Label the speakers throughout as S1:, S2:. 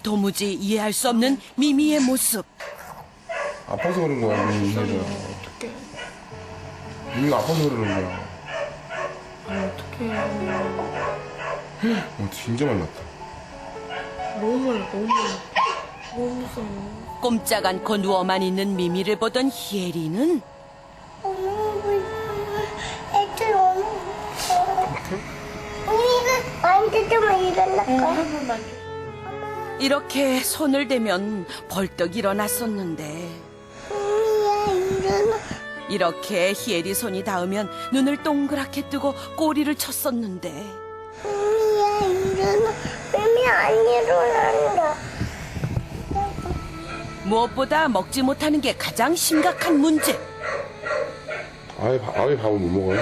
S1: 도무지 이해할 수 없는 미미의 모습.
S2: 아파서 그런 거야, 민미가.
S3: 어떡해.
S2: 민미가 아파서 그러는 거야.
S3: 아, 어떡해.
S2: 어, 진짜 말랐다.
S3: 너무 멀어, 너무 멀어. 너무 무서워.
S1: 꼼짝 않고 누워만 있는 미미를 보던 희애리는
S4: 애들 너무 무서워. 우리가 만져주면 일어날까?
S1: 이렇게 손을 대면 벌떡 일어났었는데. 이렇게 희애리 손이 닿으면 눈을 동그랗게 뜨고 꼬리를 쳤었는데
S4: 우리야 일어나. 매미 안 일어난다.
S1: 무엇보다 먹지 못하는 게 가장 심각한 문제.
S2: 아예, 밥- 아예 밥을 못 먹어요?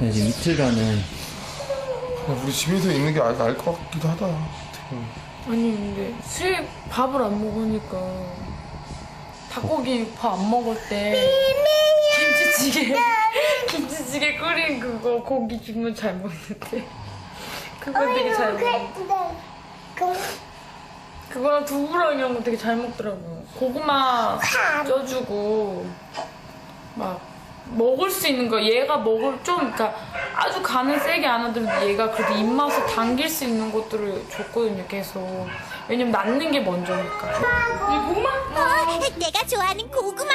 S5: 네, 지금 이틀간은
S2: 우리 집에서 있는 게 나을 것 같기도 하다. 어떡해.
S3: 아니, 근데 수입 밥을 안 먹으니까. 닭고기 밥 안 먹을 때. 김치찌개. 김치찌개 끓인 그거 고기 주면 잘 먹는데. 그거 되게 잘 먹어.
S4: 그래.
S3: 그거랑 두부랑 이런 거 되게 잘 먹더라고요. 고구마 쪄주고 막 먹을 수 있는 거 얘가 먹을 좀 그러니까 아주 간은 세게 안 하더라도 얘가 그래도 입맛을 당길 수 있는 것들을 줬거든요 계속. 왜냐면 낳는 게 먼저니까. 이 고구마?
S6: 어, 내가 좋아하는 고구마.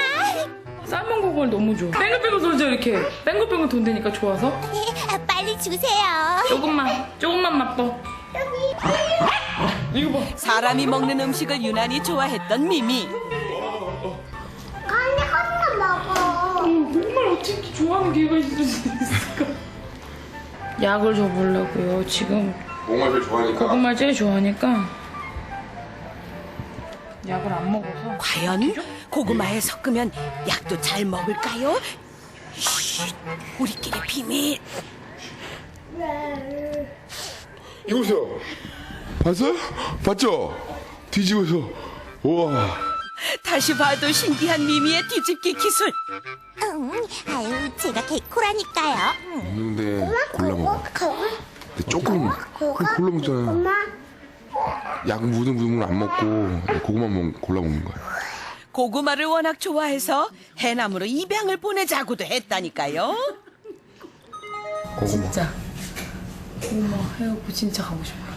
S3: 삶은 고구마를 너무 좋아. 뱅글뱅글 돌죠 이렇게. 뱅글뱅글 돈다니까 좋아서.
S6: 아, 빨리 주세요.
S3: 조금만 조금만 맛봐 이거 봐.
S1: 사람이 먹는 음식을 유난히 좋아했던 미미.
S3: 좋아하는 개가 있을 수 있을까? 약을 줘보려고요. 지금
S2: 고구마 제일 좋아하니까.
S3: 고구마 제일 좋아하니까 약을 안 먹어서
S1: 과연 고구마에 섞으면 약도 잘 먹을까요? 쉿, 우리끼리 비밀.
S2: 이거 보세요. 봤어요? 봤죠? 뒤집어서. 우와.
S1: 다시 봐도 신기한 미미의 뒤집기 기술.
S6: 음, 아유, 제가 개코라니까요. 음.
S2: 있는데 골라 먹어. 근데 조금 골라 먹잖아요. 약 묻은 묻은 안 먹고 고구마 먹, 골라 먹는 거야.
S1: 고구마를 워낙 좋아해서 해남으로 입양을 보내자고도 했다니까요.
S2: 고구마.
S3: 진짜 고구마 해갖고 진짜 가고 싶어요.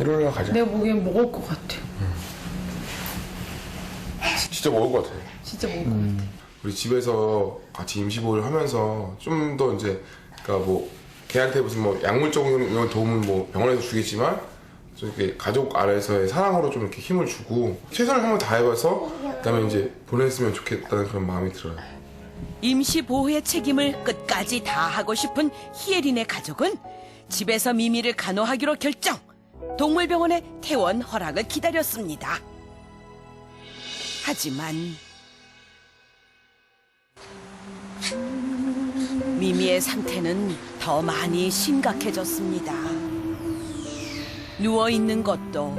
S2: 일요일에 가자.
S3: 내가 보기엔 먹을 것 같아.
S2: 진짜 먹을 것 같아.
S3: 진짜 먹을 것 같아.
S2: 우리 집에서 같이 임시보호를 하면서 좀 더 이제 그러니까 뭐 걔한테 무슨 뭐 약물적인 도움은 뭐 병원에서 주겠지만 좀 이렇게 가족 아래서의 사랑으로 좀 이렇게 힘을 주고 최선을 한번 다해봐서 그다음에 이제 보냈으면 좋겠다는 그런 마음이 들어요.
S1: 임시 보호의 책임을 끝까지 다하고 싶은 희예린의 가족은 집에서 미미를 간호하기로 결정. 동물병원의 퇴원 허락을 기다렸습니다. 하지만 미미의 상태는 더 많이 심각해졌습니다. 누워 있는 것도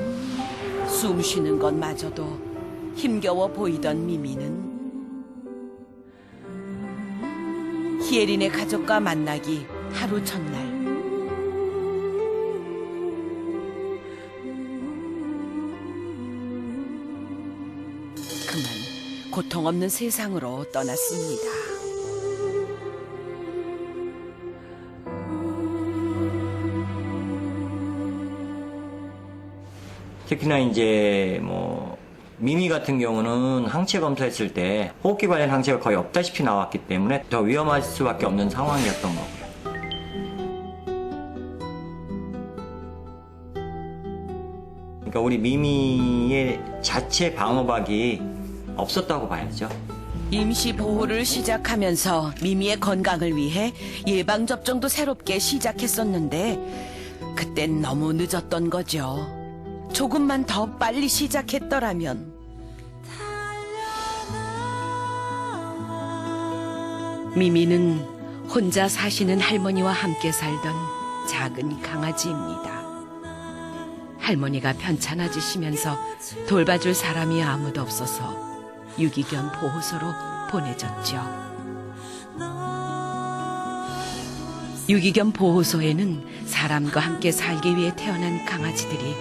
S1: 숨 쉬는 것마저도 힘겨워 보이던 미미는 희예린의 가족과 만나기 하루 전날 고통 없는 세상으로 떠났습니다.
S5: 특히나 이제 뭐 미미 같은 경우는 항체 검사했을 때 호흡기 관련 항체가 거의 없다시피 나왔기 때문에 더 위험할 수밖에 없는 상황이었던 거고요. 그러니까 우리 미미의 자체 방어막이 없었다고 봐야죠.
S1: 임시 보호를 시작하면서 미미의 건강을 위해 예방 접종도 새롭게 시작했었는데 그땐 너무 늦었던 거죠. 조금만 더 빨리 시작했더라면 미미는 혼자 사시는 할머니와 함께 살던 작은 강아지입니다. 할머니가 편찮아지시면서 돌봐줄 사람이 아무도 없어서 유기견 보호소로 보내졌죠. 유기견 보호소에는 사람과 함께 살기 위해 태어난 강아지들이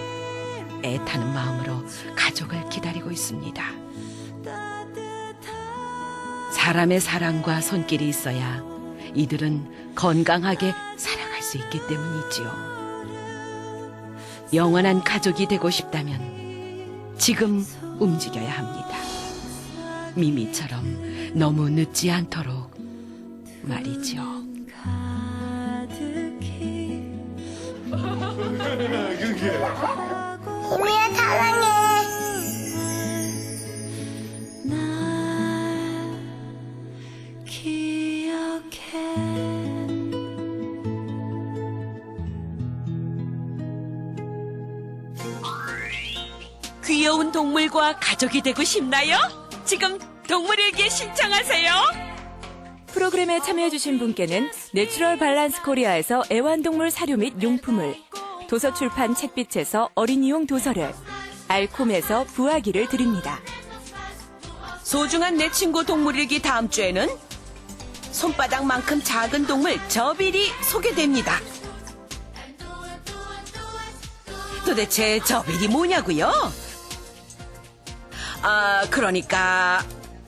S1: 애타는 마음으로 가족을 기다리고 있습니다. 사람의 사랑과 손길이 있어야 이들은 건강하게 살아갈 수 있기 때문이지요. 영원한 가족이 되고 싶다면 지금 움직여야 합니다. 미미처럼 너무 늦지 않도록 말이죠.
S4: 미미야 사랑해.
S1: 귀여운 동물과 가족이 되고 싶나요? 지금 동물일기 신청하세요.
S7: 프로그램에 참여해주신 분께는 내추럴 밸런스 코리아에서 애완동물 사료 및 용품을, 도서출판 책빛에서 어린이용 도서를, 알콤에서 부화기를 드립니다.
S1: 소중한 내 친구 동물일기 다음 주에는 손바닥만큼 작은 동물 저빌이 소개됩니다. 도대체 저빌이 뭐냐고요? 아, 그러니까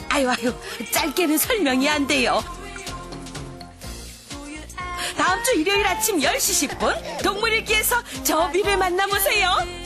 S1: 아유 아유 짧게는 설명이 안 돼요. 다음 주 일요일 아침 10시 10분 동물일기에서 저빌을 만나보세요.